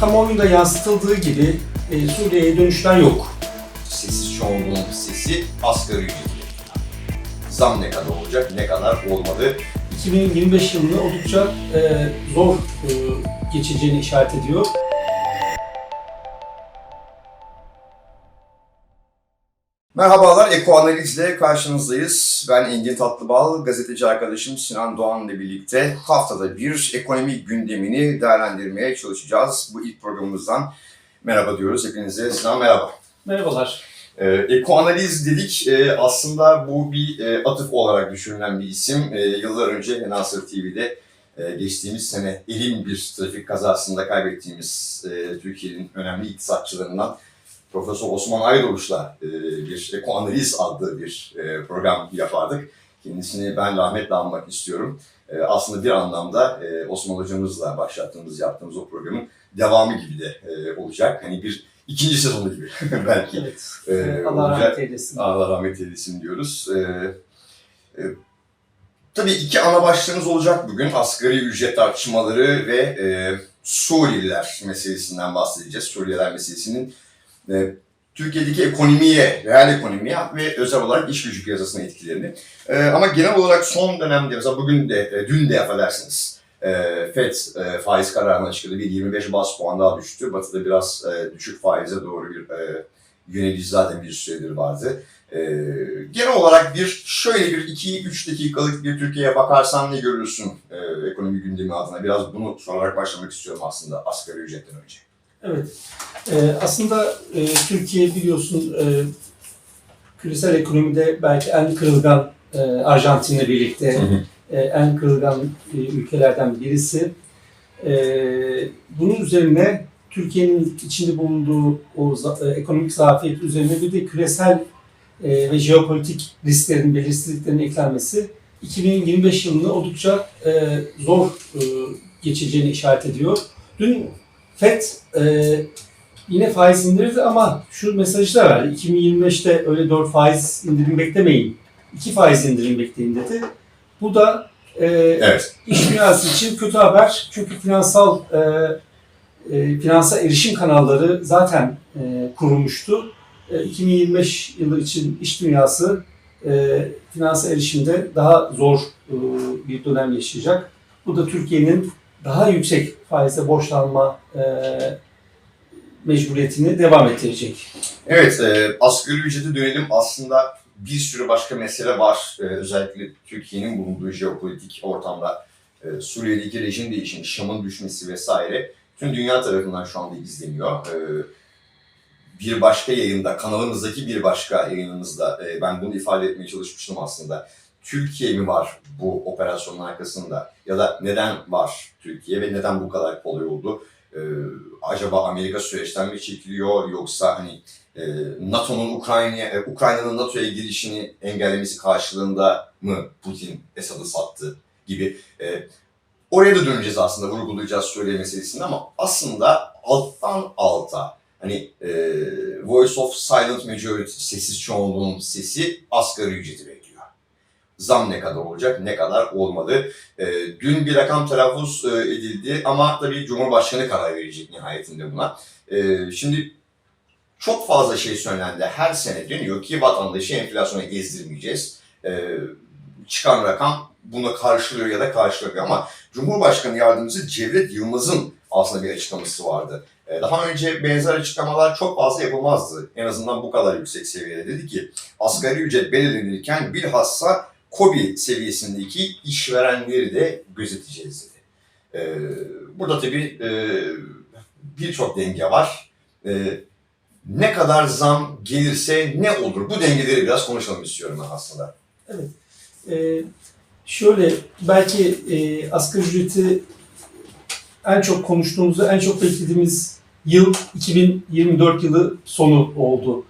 kamuoyunda yansıtıldığı gibi e, Suriye'ye dönüşler yok. Sessiz çoğunluğun sesi asgari ücreti. Zam ne kadar olacak, ne kadar olmadı. 2025 yılını oldukça e, zor e, geçeceğini işaret ediyor. Merhabalar, Eko Analiz'le karşınızdayız. Ben Engin Tatlıbal, gazeteci arkadaşım Sinan Doğan ile birlikte haftada bir ekonomi gündemini değerlendirmeye çalışacağız. Bu ilk programımızdan merhaba diyoruz hepinize. Sinan merhaba. Merhabalar. Ee, Eko Analiz dedik. Ee, aslında bu bir e, atıf olarak düşünülen bir isim. Ee, yıllar önce Nasır TV'de e, geçtiğimiz sene elim bir trafik kazasında kaybettiğimiz e, Türkiye'nin önemli iktisatçılarından Profesör Osman Aydoğuş'la e, bir Eko Analiz adlı bir e, program yapardık. Kendisini ben rahmetle anmak istiyorum. E, aslında bir anlamda e, Osman hocamızla başlattığımız, yaptığımız o programın devamı gibi de e, olacak. Hani bir ikinci sezonu gibi belki. Evet. Allah olacak. rahmet eylesin. Allah rahmet eylesin diyoruz. E, tabii iki ana başlığımız olacak bugün. Asgari ücret tartışmaları ve e, Suriyeliler meselesinden bahsedeceğiz. Suriyeliler meselesinin e, Türkiye'deki ekonomiye, reel ekonomiye ve özel olarak iş gücü piyasasına etkilerini. E, ama genel olarak son dönemde, mesela bugün de, e, dün de affedersiniz, e, FED e, faiz kararını açıkladı. Bir 25 bas puan daha düştü. Batı'da biraz düşük faize doğru bir e, zaten bir süredir vardı. Ee, genel olarak bir şöyle bir 2-3 dakikalık bir Türkiye'ye bakarsan ne görürsün ekonomi gündemi adına? Biraz bunu sorarak başlamak istiyorum aslında asgari ücretten önce. Evet. Ee, aslında e, Türkiye biliyorsun e, küresel ekonomide belki en kırılgan e, Arjantin'le birlikte e, en kırılgan e, ülkelerden birisi. E, bunun üzerine Türkiye'nin içinde bulunduğu o za- e, ekonomik zafiyet üzerine bir de küresel e, ve jeopolitik risklerin, belirsizliklerin eklenmesi 2025 yılını oldukça e, zor e, geçeceğini işaret ediyor. Dün FED e, yine faiz indirdi ama şu mesajı da verdi. 2025'te öyle 4 faiz indirim beklemeyin. 2 faiz indirim bekleyin dedi. Bu da e, Evet. iş dünyası için kötü haber. Çünkü finansal e, e, finansal erişim kanalları zaten e, kurulmuştu. E, 2025 yılı için iş dünyası e, finansal erişimde daha zor e, bir dönem yaşayacak. Bu da Türkiye'nin daha yüksek faizle borçlanma e, mecburiyetini devam ettirecek. Evet, e, asgari ücrete dönelim. Aslında bir sürü başka mesele var. E, özellikle Türkiye'nin bulunduğu jeopolitik ortamda e, Suriye'deki rejim değişimi, Şam'ın düşmesi vesaire tüm dünya tarafından şu anda izleniyor. E, bir başka yayında, kanalımızdaki bir başka yayınımızda e, ben bunu ifade etmeye çalışmıştım aslında. Türkiye mi var bu operasyonun arkasında? Ya da neden var Türkiye ve neden bu kadar kolay oldu? E, acaba Amerika süreçten mi çekiliyor yoksa hani e, NATO'nun Ukrayna'ya, e, Ukrayna'nın NATO'ya girişini engellemesi karşılığında mı Putin Esad'ı sattı gibi. E, oraya da döneceğiz aslında vurgulayacağız Suriye meselesini ama aslında alttan alta hani e, Voice of Silent Majority, sessiz çoğunluğun sesi asgari ücreti. Zam ne kadar olacak, ne kadar olmadı. E, dün bir rakam telaffuz e, edildi ama tabii Cumhurbaşkanı karar verecek nihayetinde buna. E, şimdi çok fazla şey söylendi. Her sene deniyor ki vatandaşı enflasyona ezdirmeyeceğiz. E, çıkan rakam bunu karşılıyor ya da karşılamıyor ama Cumhurbaşkanı Yardımcısı Cevdet Yılmaz'ın aslında bir açıklaması vardı. Daha önce benzer açıklamalar çok fazla yapılmazdı. En azından bu kadar yüksek seviyede. Dedi ki asgari ücret belirlenirken bilhassa KOBİ seviyesindeki işverenleri de gözeteceğiz dedi. E, Burada tabii e, birçok denge var. E, Ne kadar zam gelirse ne olur? Bu dengeleri biraz konuşalım istiyorum ben aslında. Ee, şöyle belki e, asgari ücreti en çok konuştuğumuzda en çok beklediğimiz yıl 2024 yılı sonu oldu.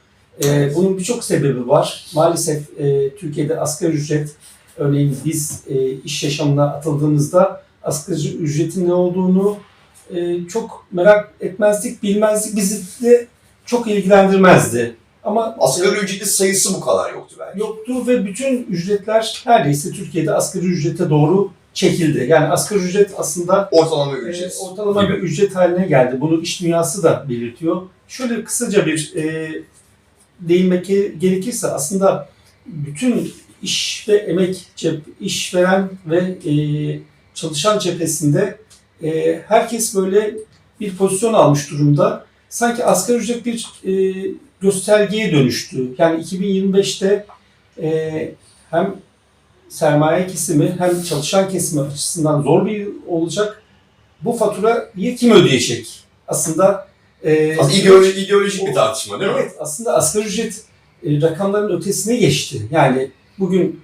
Ee, bunun birçok sebebi var. Maalesef e, Türkiye'de asgari ücret örneğin biz e, iş yaşamına atıldığımızda asgari ücretin ne olduğunu e, çok merak etmezdik, bilmezdik. Bizi de çok ilgilendirmezdi. Ama Asgari ücretli sayısı bu kadar yoktu belki. yoktu ve bütün ücretler neredeyse Türkiye'de asgari ücrete doğru çekildi. Yani asgari ücret aslında Ortalama e, ücret. ortalama gibi. bir ücret haline geldi. Bunu iş dünyası da belirtiyor. Şöyle kısaca bir e, değinmek ge- gerekirse aslında bütün iş ve emek cep, işveren ve e, çalışan cephesinde e, herkes böyle bir pozisyon almış durumda. Sanki asgari ücret bir e, göstergeye dönüştü. Yani 2025'te e, hem sermaye kesimi hem çalışan kesimi açısından zor bir yıl olacak. Bu faturayı kim ödeyecek? Aslında e, Aslında ideolojik, ideolojik bir tartışma değil mi? Evet aslında asgari ücret e, rakamların ötesine geçti. Yani bugün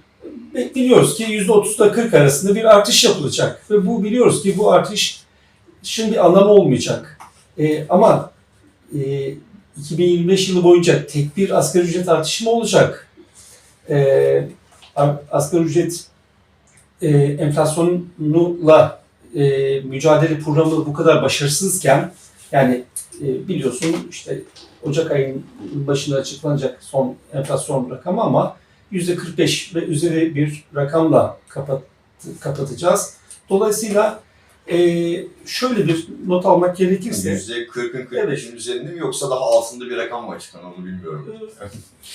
e, biliyoruz ki %30'da 40 arasında bir artış yapılacak. Ve bu biliyoruz ki bu artışın bir anlamı olmayacak. E, ama e, 2025 yılı boyunca tek bir asgari ücret artışı mı olacak? E, asgari ücret e, enflasyonla e, mücadele programı bu kadar başarısızken yani e, biliyorsun işte Ocak ayının başında açıklanacak son enflasyon rakamı ama %45 ve üzeri bir rakamla kapat, kapatacağız. Dolayısıyla e, şöyle bir not almak gerekirse %40'ın 45'in üzerinde mi yoksa daha altında bir rakam mı açıklanan onu bilmiyorum. e,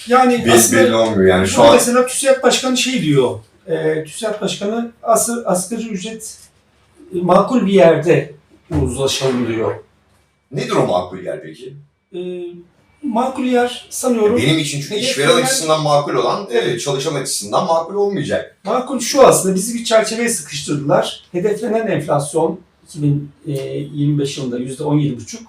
yani Belli, aslında belli olmuyor yani şu an. mesela TÜSİAD Başkanı şey diyor. E, TÜSİAD Başkanı asır, asgari ücret makul bir yerde uzlaşalım diyor. Nedir o makul yer peki? E, makul yer sanıyorum. Benim için çünkü işveren veren- açısından makul olan, e, Evet. çalışan açısından makul olmayacak. Makul şu aslında bizi bir çerçeveye sıkıştırdılar. Hedeflenen enflasyon 2025 yılında %17,5.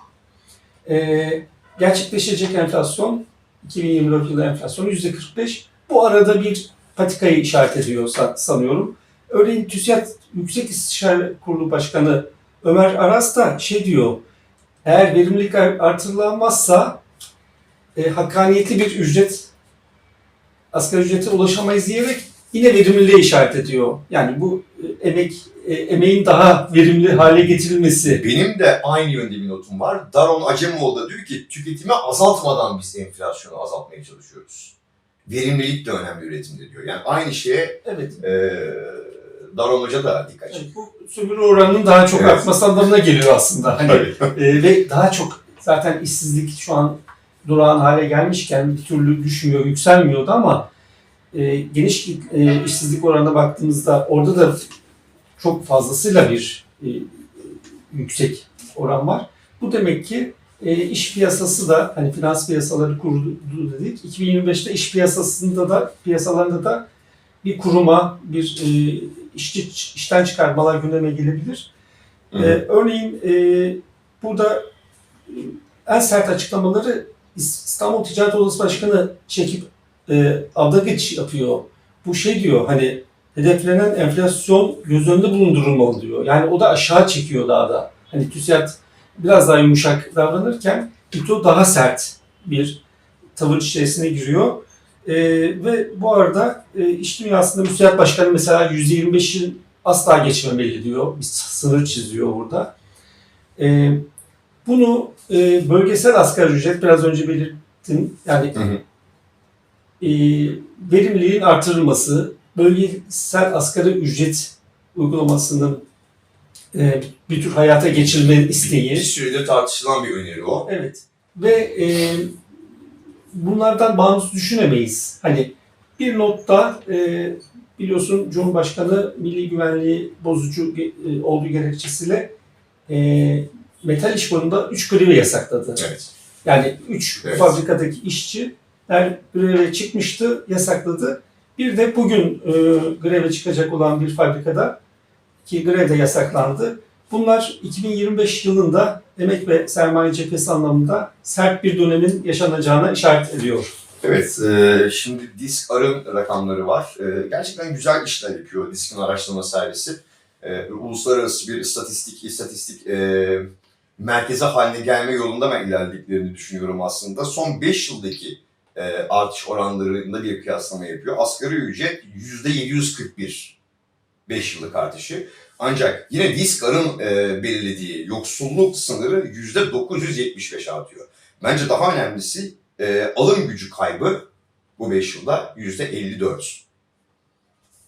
Ee, gerçekleşecek enflasyon 2024 yılı enflasyonu %45. Bu arada bir patikayı işaret ediyor sa- sanıyorum. Örneğin TÜSİAD Yüksek İstişare Kurulu Başkanı Ömer Aras da şey diyor. Eğer verimlilik ar- artırılamazsa e, hakkaniyetli bir ücret asgari ücrete ulaşamayız diyerek yine verimliliğe işaret ediyor. Yani bu e, emek e, emeğin daha verimli hale getirilmesi. Benim de aynı yönde bir notum var. Daron Acemoğlu da diyor ki tüketimi azaltmadan biz enflasyonu azaltmaya çalışıyoruz. Verimlilik de önemli üretimde diyor. Yani aynı şeye Evet. e, Daron Hoca da dikkat çekiyor. Bu sömürü oranının daha çok Evet. artması anlamına geliyor aslında. Hani e, ve daha çok zaten işsizlik şu an durağan hale gelmişken bir türlü düşmüyor, yükselmiyordu ama e, geniş e, işsizlik oranına baktığımızda orada da çok fazlasıyla bir e, yüksek oran var. Bu demek ki e, iş piyasası da hani finans piyasaları kurdu dedik. 2025'te iş piyasasında da piyasalarında da bir kuruma, bir e, işçi işten çıkarmalar gündeme gelebilir. Hı Ee, hı. örneğin e, burada e, en sert açıklamaları İstanbul Ticaret Odası Başkanı çekip e, Adagıç yapıyor. Bu şey diyor hani hedeflenen enflasyon göz önünde bulundurulmalı diyor. Yani o da aşağı çekiyor daha da. Hani TÜSİAD biraz daha yumuşak davranırken İTO daha sert bir tavır içerisine giriyor. E, ve bu arada e, iş dünyasında müsait başkanı mesela %25'in asla geçmemeli diyor. Bir sınır çiziyor burada. E, bunu e, bölgesel asgari ücret biraz önce belirttim. Yani Hı hı. e, verimliliğin artırılması, bölgesel asgari ücret uygulamasının e, bir tür hayata geçirilme Bir isteği. süredir tartışılan bir öneri o. Evet. Ve e, bunlardan bağımsız düşünemeyiz. Hani bir notta e, biliyorsun Cumhurbaşkanı milli güvenliği bozucu e, olduğu gerekçesiyle e, metal iş konusunda 3 grevi yasakladı. Evet. Yani 3 Evet. fabrikadaki işçiler greve çıkmıştı, yasakladı. Bir de bugün e, greve çıkacak olan bir fabrikada ki grev de yasaklandı. Bunlar 2025 yılında emek ve sermaye cephesi anlamında sert bir dönemin yaşanacağına işaret ediyor. Evet, e, şimdi Disk Ar'ın rakamları var. E, gerçekten güzel işler yapıyor Disk'in araştırma servisi. E, uluslararası bir istatistik istatistik merkeze haline gelme yolunda ben ilerlediklerini düşünüyorum aslında. Son 5 yıldaki artış oranlarında bir kıyaslama yapıyor. Asgari ücret %741 5 yıllık artışı. Ancak yine Diskar'ın e, belirlediği yoksulluk sınırı %975 artıyor. Bence daha önemlisi e, alım gücü kaybı bu 5 yılda %54.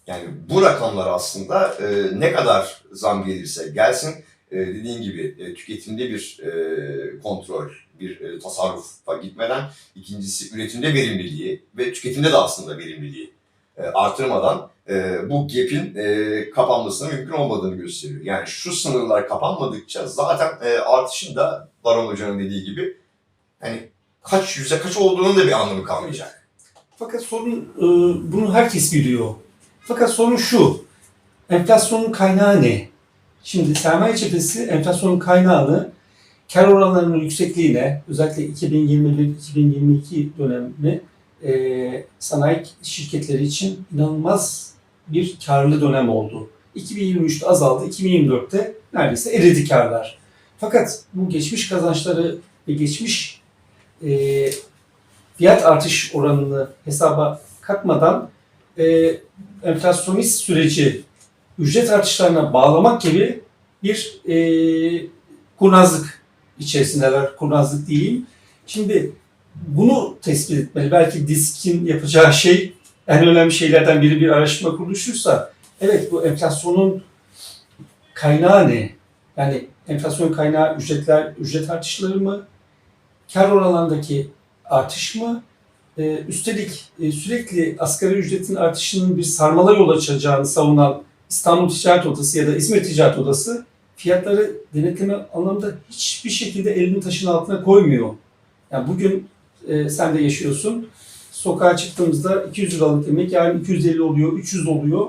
Yani bu rakamlar aslında e, ne kadar zam gelirse gelsin e, dediğin gibi e, tüketimde bir e, kontrol, bir e, tasarrufa gitmeden ikincisi üretimde verimliliği ve tüketimde de aslında verimliliği artırmadan e, bu gap'in e, mümkün olmadığını gösteriyor. Yani şu sınırlar kapanmadıkça zaten e, artışın da Baron Hoca'nın dediği gibi hani kaç yüzde kaç olduğunun da bir anlamı kalmayacak. Fakat sorun e, bunu herkes biliyor. Fakat sorun şu. Enflasyonun kaynağı ne? Şimdi sermaye cephesi enflasyonun kaynağını kar oranlarının yüksekliğine özellikle 2021-2022 dönemi e, sanayi şirketleri için inanılmaz bir karlı dönem oldu. 2023'te azaldı, 2024'te neredeyse eridi karlar. Fakat bu geçmiş kazançları ve geçmiş e, fiyat artış oranını hesaba katmadan e, enflasyonist süreci ücret artışlarına bağlamak gibi bir e, kurnazlık içerisindeler. Kurnazlık diyeyim. Şimdi bunu tespit etmeli. Belki DİSK'in yapacağı şey en önemli şeylerden biri bir araştırma kuruluşuysa evet bu enflasyonun kaynağı ne? Yani enflasyon kaynağı ücretler, ücret artışları mı? Kar oranlarındaki artış mı? Ee, üstelik e, sürekli asgari ücretin artışının bir sarmala yol açacağını savunan İstanbul Ticaret Odası ya da İzmir Ticaret Odası fiyatları denetleme anlamında hiçbir şekilde elini taşın altına koymuyor. Yani bugün e, sen de yaşıyorsun. Sokağa çıktığımızda 200 liralık yemek yarın 250 oluyor, 300 oluyor.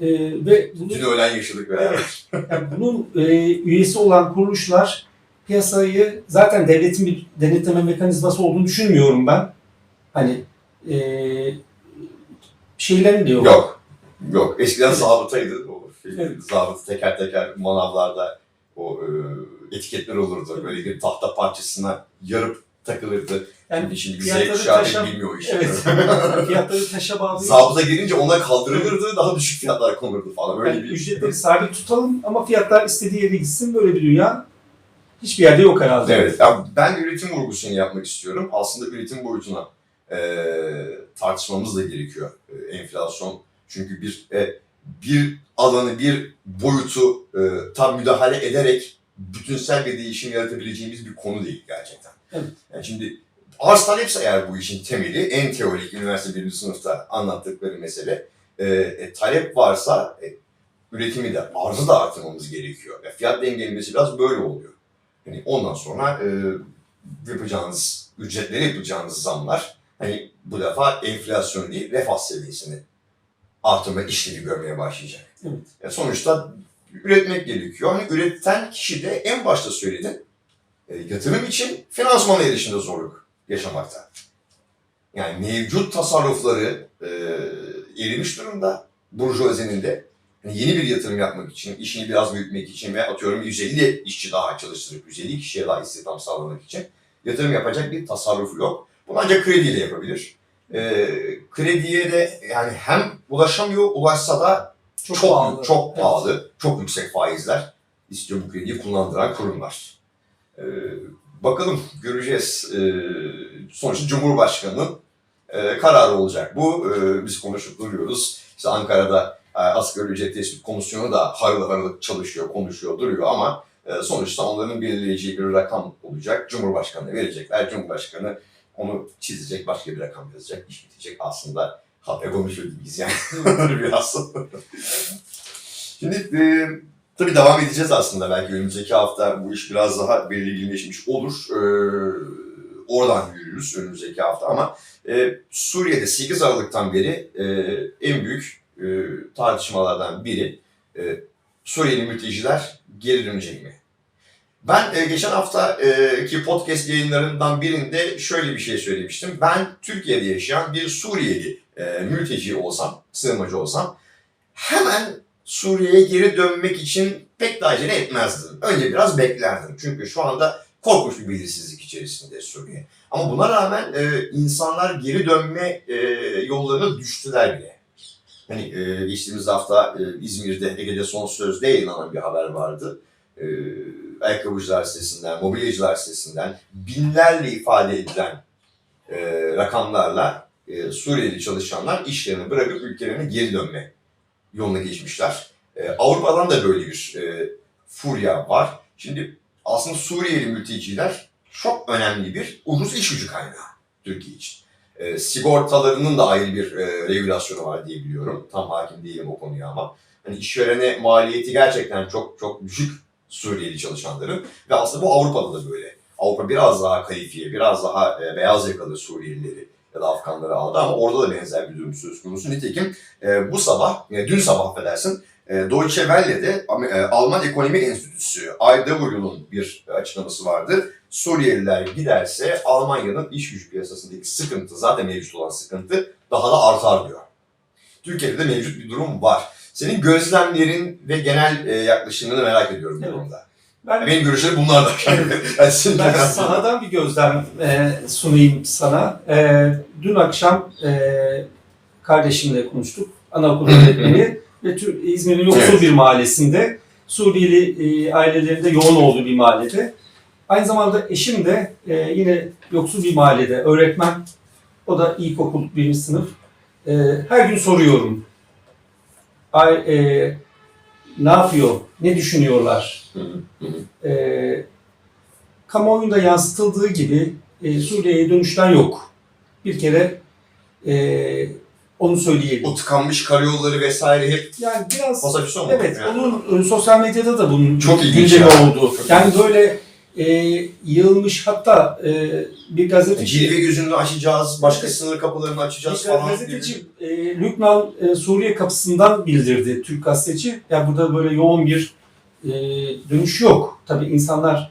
E, ve bunu, Dün öğlen yaşadık beraber. yani bunun e, üyesi olan kuruluşlar piyasayı zaten devletin bir denetleme mekanizması olduğunu düşünmüyorum ben. Hani e, şeylerin de yok. Yok. Eskiden Evet. zabıtaydı. O Evet. zabıta teker teker manavlarda o e, etiketler olurdu. Böyle bir tahta parçasına yarıp takılırdı. Yani Şimdi fiyatları kuşağı taşa- bilmiyor o işi. Evet. fiyatları taşa bağlıyor. Zabıta gelince ona kaldırılırdı, daha düşük fiyatlar konurdu falan. Böyle Yani bir ücretleri sabit tutalım ama fiyatlar istediği yere gitsin. Böyle bir dünya hiçbir yerde yok herhalde. Evet, ya ben üretim vurgusunu yapmak istiyorum. Aslında üretim boyutuna e, tartışmamız da gerekiyor. E, enflasyon çünkü bir e, bir alanı, bir boyutu e, tam müdahale ederek bütünsel bir değişim yaratabileceğimiz bir konu değil gerçekten. Evet. Yani şimdi arz talepse eğer bu işin temeli, en teorik üniversite birinci sınıfta anlattıkları mesele, e, e, talep varsa e, üretimi de, arzı da artırmamız gerekiyor. Ya fiyat dengelemesi biraz böyle oluyor. Yani ondan sonra e, yapacağınız, ücretlere yapacağınız zamlar hani bu defa enflasyon değil, refah seviyesini artırma işlevi görmeye başlayacak. Evet. Ya sonuçta üretmek gerekiyor. Hani üreten kişi de en başta söyledin, e, yatırım için finansmana erişimde zorluk yaşamakta. Yani mevcut tasarrufları e, erimiş durumda burjuvazinin de. Yani yeni bir yatırım yapmak için, işini biraz büyütmek için ve atıyorum 150 işçi daha çalıştırıp 150 kişiye daha istihdam sağlamak için yatırım yapacak bir tasarrufu yok. Bunu ancak krediyle yapabilir. E, krediye de yani hem ulaşamıyor, ulaşsa da çok çok pahalı. pahalı, Evet. çok yüksek faizler istiyor bu krediyi kullandıran kurumlar. Ee, bakalım göreceğiz. Ee, sonuçta Cumhurbaşkanı'nın e, kararı olacak. Bu e, biz konuşup duruyoruz. İşte Ankara'da e, asgari ücret tespit komisyonu da harıl harıl çalışıyor, konuşuyor, duruyor ama e, sonuçta onların belirleyeceği bir rakam olacak. Cumhurbaşkanı'na verecekler. Cumhurbaşkanı onu çizecek, başka bir rakam yazacak, iş bitecek. Aslında halka konuşuyor gibiyiz yani. Biraz. Şimdi e, tabii devam edeceğiz aslında. Belki önümüzdeki hafta bu iş biraz daha belirginleşmiş olur. E, oradan yürürüz önümüzdeki hafta ama e, Suriye'de 8 Aralık'tan beri e, en büyük e, tartışmalardan biri e, Suriyeli mülteciler geri dönecek mi? Ben e, geçen haftaki podcast yayınlarından birinde şöyle bir şey söylemiştim. Ben Türkiye'de yaşayan bir Suriyeli e, mülteci olsam, sığınmacı olsam hemen Suriye'ye geri dönmek için pek de acele etmezdim. Önce biraz beklerdim. Çünkü şu anda korkunç bir belirsizlik içerisinde Suriye. Ama buna rağmen e, insanlar geri dönme e, yollarına düştüler bile. Hani e, geçtiğimiz hafta e, İzmir'de Ege'de son sözde yayınlanan bir haber vardı. E, ayakkabıcılar sitesinden, mobilyacılar sitesinden binlerle ifade edilen e, rakamlarla e, Suriyeli çalışanlar işlerini bırakıp ülkelerine geri dönme yoluna geçmişler. E, Avrupa'dan da böyle bir e, furya var. Şimdi aslında Suriyeli mülteciler çok önemli bir ucuz iş gücü kaynağı Türkiye için. E, sigortalarının da ayrı bir e, regülasyonu var diye biliyorum. Tam hakim değilim o konuya ama. Hani işverene maliyeti gerçekten çok çok düşük Suriyeli çalışanların ve aslında bu Avrupa'da da böyle. Avrupa biraz daha kalifiye, biraz daha e, beyaz yakalı Suriyelileri ya da Afganları aldı ama orada da benzer bir durum söz konusu. Nitekim e, bu sabah, e, dün sabah affedersin, e, Deutsche Welle'de e, Alman Ekonomi Enstitüsü IW'nun bir açıklaması vardı. Suriyeliler giderse Almanya'nın iş gücü piyasasındaki sıkıntı, zaten mevcut olan sıkıntı daha da artar diyor. Türkiye'de de mevcut bir durum var. Senin gözlemlerin ve genel e, yaklaşımını merak ediyorum bu Evet. konuda. Ben, Benim görüşlerim bunlar da. yani ben sahadan bir gözlem e, sunayım sana. E, dün akşam e, kardeşimle konuştuk. Anaokulu öğretmeni ve İzmir'in yoksul Evet. bir mahallesinde. Suriyeli e, ailelerinde yoğun olduğu bir mahallede. Aynı zamanda eşim de e, yine yoksul bir mahallede öğretmen. O da ilkokul birinci sınıf. E, her gün soruyorum. Ay, e, ne yapıyor? Ne düşünüyorlar? E, kamuoyunda yansıtıldığı gibi e, Suriye'ye dönüşler yok. Bir kere e, onu söyleyelim. O tıkanmış karayolları vesaire hep Yani biraz pasapüson mu? evet Yani. onun e, sosyal medyada da bunun Çok ilginç gündemi ya. oldu. Çok yani böyle e, yığılmış hatta e, bir gazeteci Cilve gözünü açacağız, başka sınır kapılarını açacağız bir falan. gazeteci e, Lübnan e, Suriye kapısından bildirdi Türk gazeteci. Yani burada böyle yoğun bir e, dönüş yok. Tabii insanlar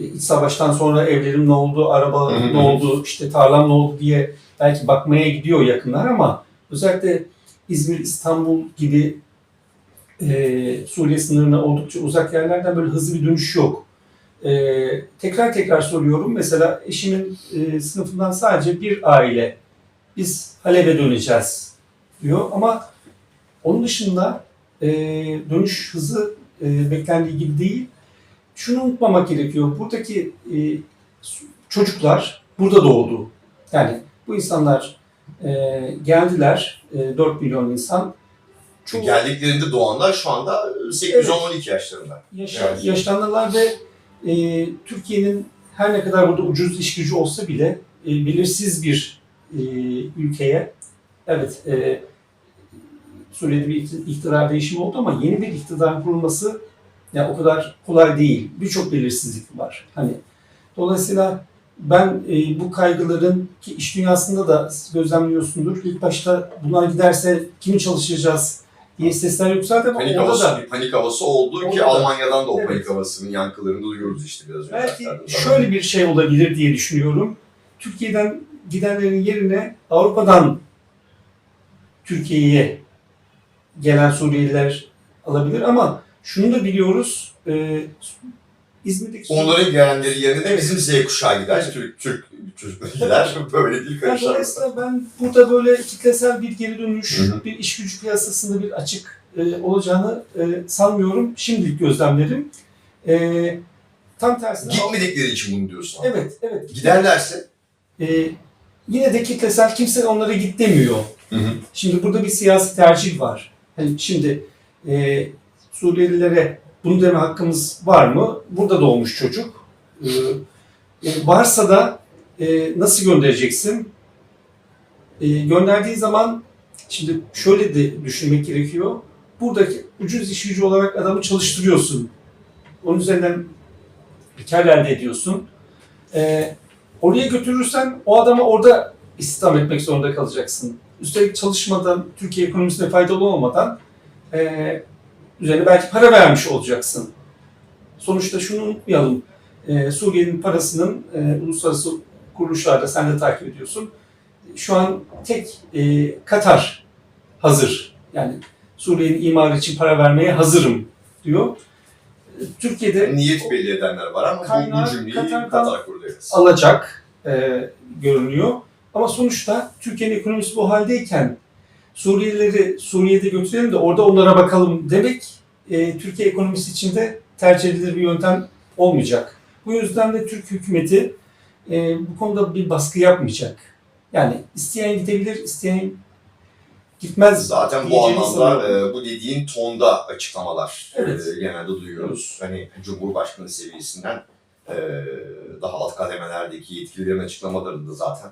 e, iç savaştan sonra evlerim ne oldu, araba ne oldu, işte tarlam ne oldu diye belki bakmaya gidiyor yakınlar ama özellikle İzmir, İstanbul gibi e, Suriye sınırına oldukça uzak yerlerden böyle hızlı bir dönüş yok. E, tekrar tekrar soruyorum. Mesela eşimin e, sınıfından sadece bir aile biz Halep'e döneceğiz diyor ama onun dışında e, dönüş hızı e, beklendiği gibi değil. Şunu unutmamak gerekiyor. Buradaki e, çocuklar burada doğdu. Yani bu insanlar e, geldiler. E, 4 milyon insan. Çoğu- Geldiklerinde doğanlar şu anda 8-10-12 yaşlarında. yaşa- Evet. yaşlandılar ve e, Türkiye'nin her ne kadar burada ucuz iş gücü olsa bile e, belirsiz bir e, ülkeye evet e, Suriye'de bir ikti- iktidar değişimi oldu ama yeni bir iktidar kurulması ya o kadar kolay değil. Birçok belirsizlik var. Hani dolayısıyla ben e, bu kaygıların ki iş dünyasında da gözlemliyorsundur. İlk başta bunlar giderse kimi çalıştıracağız diye sesler yükseldi ama Panik orada da bir panik havası oldu ki da- Almanya'dan da o Evet. panik havasının yankılarını duyuyoruz işte biraz önce. Belki şöyle bir şey olabilir diye düşünüyorum. Türkiye'den gidenlerin yerine Avrupa'dan Türkiye'ye gelen Suriyeliler alabilir ama şunu da biliyoruz. E, İzmir'deki Onların gelenleri yerine Evet. bizim Z kuşağı gider, Türk, Türk çocukları gider. Böyle değil karışlar. dolayısıyla ben burada böyle kitlesel bir geri dönüş, Hı hı. bir iş gücü piyasasında bir açık e, olacağını e, sanmıyorum. Şimdilik gözlemlerim. E, tam tersine... Gitmedikleri için bunu diyorsun. Evet, evet. Giderlerse E, yine de kitlesel kimse onlara git demiyor. Hı hı. Şimdi burada bir siyasi tercih var. Hani şimdi e, Suriyelilere bunu deme hakkımız var mı? Burada doğmuş çocuk. E, e, varsa da e, nasıl göndereceksin? E, gönderdiği zaman şimdi şöyle de düşünmek gerekiyor. Buradaki ucuz iş gücü olarak adamı çalıştırıyorsun. Onun üzerinden kar elde ediyorsun. E, oraya götürürsen o adamı orada istihdam etmek zorunda kalacaksın. Üstelik çalışmadan, Türkiye ekonomisine faydalı olmadan e, üzerine belki para vermiş olacaksın. Sonuçta şunu unutmayalım. E, Suriye'nin parasının e, uluslararası kuruluşlarda sen de takip ediyorsun. Şu an tek e, Katar hazır. Yani Suriye'nin imarı için para vermeye hazırım diyor. Türkiye'de niyet belli edenler var ama Kaynağı bu cümleyi Katar'dan- Katar. Evet. alacak e, görünüyor. Ama sonuçta Türkiye'nin ekonomisi bu haldeyken Suriyelileri Suriye'de götürelim de orada onlara bakalım demek e, Türkiye ekonomisi için de tercih edilir bir yöntem olmayacak. Bu yüzden de Türk hükümeti e, bu konuda bir baskı yapmayacak. Yani isteyen gidebilir, isteyen gitmez. Zaten bu anlamda e, bu dediğin tonda açıklamalar Evet. e, genelde duyuyoruz. Hani Cumhurbaşkanı seviyesinden e, daha alt kademelerdeki yetkililerin açıklamalarında zaten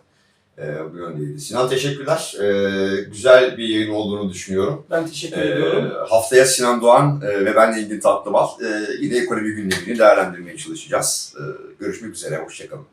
e, bu yöndeydi. Sinan teşekkürler. E, güzel bir yayın olduğunu düşünüyorum. Ben teşekkür E, ediyorum. haftaya Sinan Doğan e, ve benle ilgili Tatlıbal e, yine ekonomi gündemini değerlendirmeye çalışacağız. E, görüşmek üzere, hoşçakalın.